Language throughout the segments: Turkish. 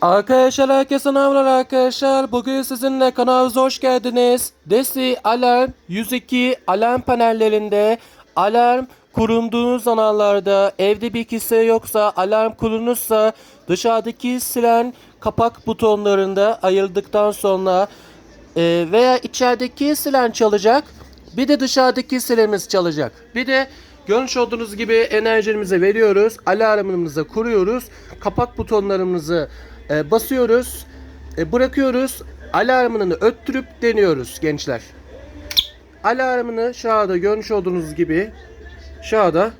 Arkadaşlar herkese merhabalar arkadaşlar. Bugün sizinle kanalımıza hoş geldiniz. Desi Alarm 102 alarm panellerinde alarm kurulduğunuz zamanlarda evde bir kişi yoksa alarm kurulursa dışarıdaki siren kapak butonlarında ayırdıktan sonra e, veya içerideki siren çalacak bir de dışarıdaki sirenimiz çalacak. Bir de görmüş olduğunuz gibi enerjimizi veriyoruz. Alarmımızı kuruyoruz. Kapak butonlarımızı e, basıyoruz. e, bırakıyoruz. Alarmını öttürüp deniyoruz gençler. Alarmını şurada görmüş olduğunuz gibi şurada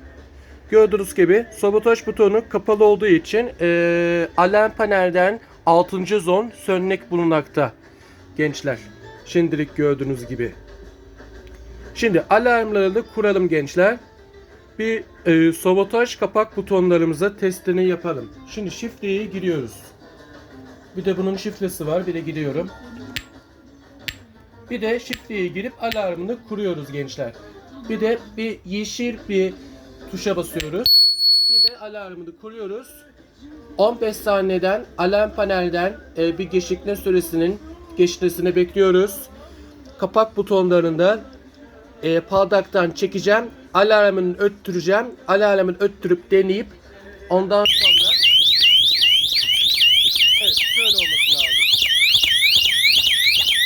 gördüğünüz gibi sabotaj butonu kapalı olduğu için e, alarm panelden 6. zon sönmek bulunmakta gençler. Şimdilik gördüğünüz gibi. Şimdi alarmları da kuralım gençler. Bir e, sabotaj kapak butonlarımıza testini yapalım. Şimdi şifreyi giriyoruz. Bir de bunun şifresi var. Bir de giriyorum. Bir de şifreyi girip alarmını kuruyoruz gençler. Bir de bir yeşil bir tuşa basıyoruz. Bir de alarmını kuruyoruz. 15 saniyeden alarm panelden e, bir gecikme süresinin geçmesini bekliyoruz. Kapak butonlarında e, pardaktan çekeceğim. Alarmını öttüreceğim. Alarmını öttürüp deneyip ondan sonra